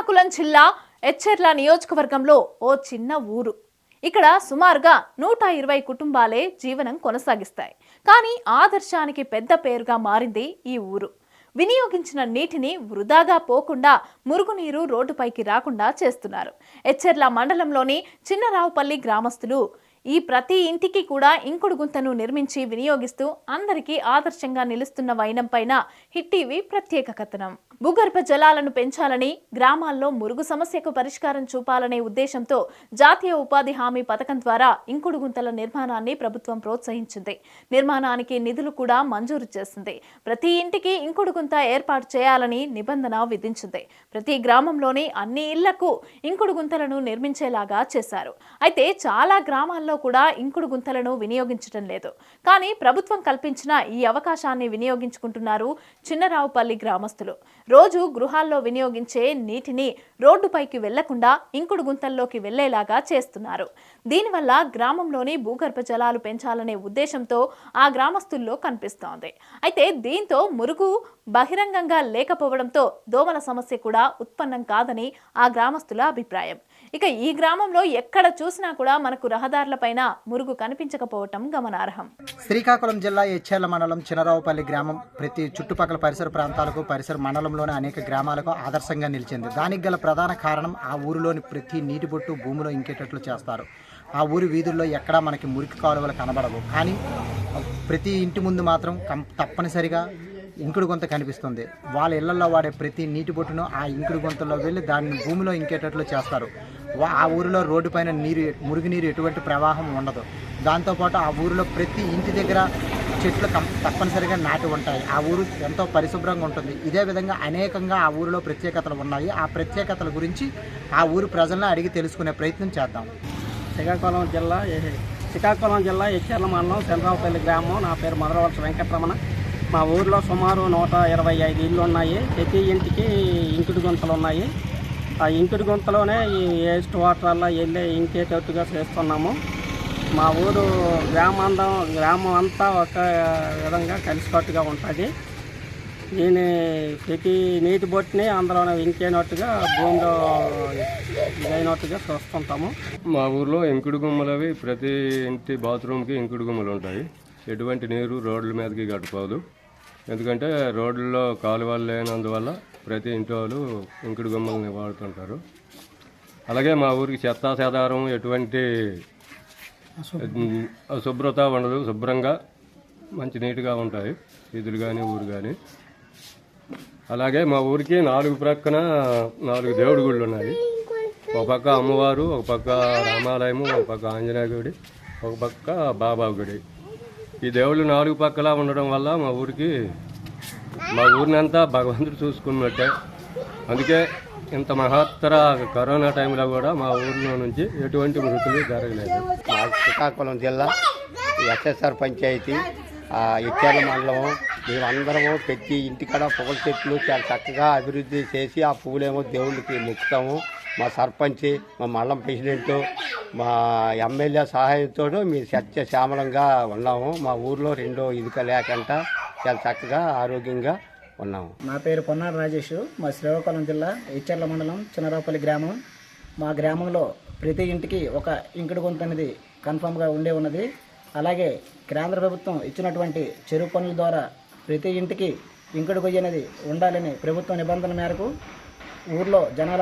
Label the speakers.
Speaker 1: శ్రీకాకుళం జిల్లా ఎచ్చెర్ల నియోజకవర్గంలో ఓ చిన్న ఊరు. ఇక్కడ సుమారుగా నూట ఇరవై కుటుంబాలే జీవనం కొనసాగిస్తాయి. కానీ ఆదర్శానికి పెద్ద పేరుగా మారింది ఈ ఊరు. వినియోగించిన నీటిని వృధాగా పోకుండా మురుగునీరు రోడ్డుపైకి రాకుండా చేస్తున్నారు. ఎచ్చెర్ల మండలంలోని చిన్నరావుపల్లి గ్రామస్తులు ఈ ప్రతి ఇంటికి కూడా ఇంకుడు గుంతను నిర్మించి వినియోగిస్తూ అందరికీ ఆదర్శంగా నిలుస్తున్న వైనం పైన హిట్ టీవీ ప్రత్యేక కథనం. భూగర్భ జలాలను పెంచాలని గ్రామాల్లో మురుగు సమస్యకు పరిష్కారం చూపాలనే ఉద్దేశంతో జాతీయ ఉపాధి హామీ పథకం ద్వారా ఇంకుడు గుంతల నిర్మాణాన్ని ప్రభుత్వం ప్రోత్సహించింది. నిర్మాణానికి నిధులు కూడా మంజూరు చేసింది. ప్రతి ఇంటికి ఇంకుడు గుంత ఏర్పాటు చేయాలని నిబంధన విధించింది. ప్రతి గ్రామంలోని అన్ని ఇళ్ళకు ఇంకుడు గుంతలను నిర్మించేలాగా చేశారు. అయితే చాలా గ్రామాల్లో కూడా ఇంకుడు గుంతలను వినియోగించడం లేదు. కానీ ప్రభుత్వం కల్పించిన ఈ అవకాశాన్ని వినియోగించుకుంటున్నారు చిన్నరావుపల్లి గ్రామస్తులు. రోజు గృహాల్లో వినియోగించే నీటిని రోడ్డుపైకి వెళ్ళకుండా ఇంకుడు గుంతల్లోకి వెళ్ళేలాగా చేస్తున్నారు. దీనివల్ల గ్రామంలోని భూగర్భ జలాలు పెంచాలనే ఉద్దేశంతో ఆ గ్రామస్తుల్లో కనిపిస్తోంది. అయితే దీంతో మురుగు బహిరంగంగా లేకపోవడంతో దోమల సమస్య కూడా ఉత్పన్నం కాదని ఆ గ్రామస్తుల అభిప్రాయం. ఇక ఈ గ్రామంలో ఎక్కడ చూసినా కూడా మనకు పైన మురుగు కనిపించకపోవటం గమనార్హం.
Speaker 2: శ్రీకాకుళం జిల్లా ఎచ్చేర్ల మండలం చినరావుపల్లి గ్రామం ప్రతి చుట్టుపక్కల పరిసర ప్రాంతాలకు పరిసర మండలంలోని అనేక గ్రామాలకు ఆదర్శంగా నిలిచింది. దానికి గల ప్రధాన కారణం ఆ ఊరిలోని ప్రతి నీటి బొట్టు భూమిలో ఇంకేటట్లు చేస్తారు. ఆ ఊరి వీధుల్లో ఎక్కడా మనకి మురికి కాలువలు కనబడవు. కానీ ప్రతి ఇంటి ముందు మాత్రం కం తప్పనిసరిగా ఇంకుడు గుంత కనిపిస్తుంది. వాళ్ళ ఇళ్ళలో వాడే ప్రతి నీటి బొట్టును ఆ ఇంకుడు గుంతలో వెళ్ళి దాన్ని భూమిలో ఇంకేటట్లు చేస్తారు. ఆ ఊరిలో రోడ్డు పైన నీరు మురుగునీరు ఎటువంటి ప్రవాహం ఉండదు. దాంతోపాటు ఆ ఊరిలో ప్రతి ఇంటి దగ్గర చెట్లు తప్పనిసరిగా నాటి ఉంటాయి. ఆ ఊరు ఎంతో పరిశుభ్రంగా ఉంటుంది. ఇదే విధంగా అనేకంగా ఆ ఊరిలో ప్రత్యేకతలు ఉన్నాయి. ఆ ప్రత్యేకతల గురించి ఆ ఊరు ప్రజలను అడిగి తెలుసుకునే ప్రయత్నం చేద్దాం.
Speaker 3: శ్రీకాకుళం జిల్లా శ్రీకాకుళం జిల్లా ఎచ్చెర్ల మండలం చంద్రావుపల్లి గ్రామం. నా పేరు మధురవలస వెంకటరమణ. మా ఊరిలో సుమారు నూట ఇరవై ఐదు ఇళ్ళు ఉన్నాయి. ప్రతి ఇంటికి ఇంకుడు గుంతలు ఉన్నాయి. ఆ ఇంకుడు గుంతలోనే ఈ వేస్ట్ వాటర్ వల్ల వెళ్ళి ఇంకేటట్టుగా చేస్తున్నాము. మా ఊరు గ్రామాంతం గ్రామం అంతా ఒక విధంగా కలిసికట్టుగా ఉంటుంది. దీని ప్రతి నీటి బొట్టిని అందులో ఇంకేనట్టుగా భూమిలో ఇదైనట్టుగా చూస్తుంటాము.
Speaker 4: మా ఊర్లో ఇంకుడు గుమ్మలు అవి ప్రతి ఇంటి బాత్రూమ్కి ఇంకుడు గుమ్మలు ఉంటాయి. ఎటువంటి నీరు రోడ్ల మీదకి గడపదు ఎందుకంటే రోడ్లలో కాలువలు లేనందువల్ల ప్రతి ఇంటి వాళ్ళు ఇంకుడు గుమ్మల్ని వాడుతుంటారు. అలాగే మా ఊరికి చెత్త చెదారం ఎటువంటి శుభ్రత అశుభ్రత ఉండదు శుభ్రంగా మంచి నీట్గా ఉంటాయి వీధులు కానీ ఊరు కానీ అలాగే మా ఊరికి నాలుగు ప్రక్కన నాలుగు దేవుడి గుళ్ళు ఉన్నాయి. ఒక పక్క అమ్మవారు ఒక పక్క రామాలయము ఒక పక్క ఆంజనేయ గుడి ఒక పక్క బాబా గుడి. ఈ దేవుళ్ళు నాలుగు పక్కల ఉండడం వల్ల మా ఊరికి మా ఊరినంతా భగవంతుడు చూసుకున్నట్టే. అందుకే ఇంత మహత్తర కరోనా టైంలో కూడా మా ఊరిలో నుంచి ఎటువంటి మృతులు జరగలేదు.
Speaker 5: శ్రీకాకుళం జిల్లా ఎస్ఎస్ఆర్ పంచాయతీ ఆ, ఇచ్చాల మండలం. మేమందరము ప్రతి ఇంటికాడ పువ్వుల చెట్లు చాలా చక్కగా అభివృద్ధి చేసి ఆ పువ్వులేమో దేవుళ్ళకి మొక్కుతాము. మా సర్పంచ్ మా మండలం ప్రెసిడెంట్ మా ఎమ్మెల్యే సహాయంతో మేము సత్య శ్యామలంగా ఉన్నాము. మా ఊర్లో రెండో ఇదిక లేకుండా చాలా చక్కగా ఆరోగ్యంగా ఉన్నాము.
Speaker 6: నా పేరు పొన్నాడు రాజేష్. మా శ్రీకాకుళం జిల్లా ఇచ్చర్ల మండలం చిన్నరావుపల్లి గ్రామం. మా గ్రామంలో ప్రతి ఇంటికి ఒక ఇంకుడు గుంత అనేది కన్ఫామ్గా ఉండే ఉన్నది. అలాగే కేంద్ర ప్రభుత్వం ఇచ్చినటువంటి చెరువు పనుల ద్వారా ప్రతి ఇంటికి ఇంకుడు గొయ్యి అనేది ఉండాలని ప్రభుత్వ నిబంధన మేరకు ఊర్లో జనాల